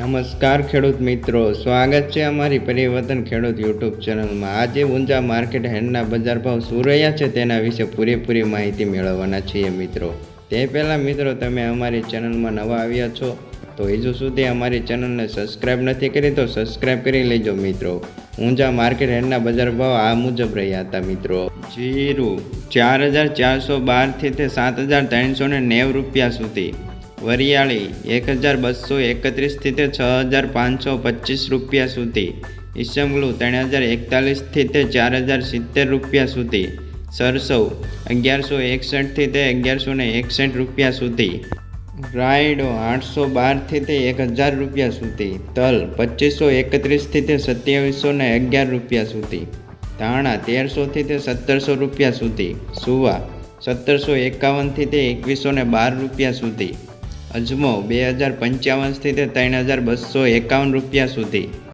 નમસ્કાર ખેડૂત મિત્રો, સ્વાગત છે અમારી પરિવર્તન ખેડૂત યુટ્યુબ ચેનલમાં. આજે ઊંઝા માર્કેટ હેન્ડના બજાર ભાવ શું રહ્યા છે તેના વિશે પૂરેપૂરી માહિતી મેળવવાના છીએ મિત્રો. તે પહેલાં મિત્રો, તમે અમારી ચેનલમાં નવા આવ્યા છો, તો હજુ સુધી અમારી ચેનલને સબસ્ક્રાઈબ નથી કરી તો સબસ્ક્રાઈબ કરી લેજો મિત્રો. ઊંઝા માર્કેટ હેન્ડના બજાર ભાવ આ મુજબ રહ્યા હતા મિત્રો. જીરું ચાર હજાર ચારસો બારથી તે સાત હજાર ત્રણસો ને નેવ રૂપિયા સુધી. વરિયાળી એક હજાર બસો એકત્રીસથી તે છ હજાર પાંચસો પચીસ રૂપિયા સુધી. ઈસમગલું ત્રણ હજાર એકતાલીસથી તે ચાર હજાર સિત્તેર રૂપિયા સુધી. સરસવ અગિયારસો એકસઠથી તે અગિયારસો ને એકસઠ રૂપિયા સુધી. રાયડો આઠસો બારથી તે એક હજાર રૂપિયા સુધી. તલ પચીસો એકત્રીસથી તે સત્યાવીસો ને અગિયાર રૂપિયા સુધી. ધાણા તેરસોથી તે સત્તરસો રૂપિયા સુધી. સુવા સત્તરસો એકાવનથી તે એકવીસો ને બાર રૂપિયા સુધી. અજમો બે હજાર પંચાવનથી તે ત્રણ હજાર બસો એકાવન રૂપિયા સુધી.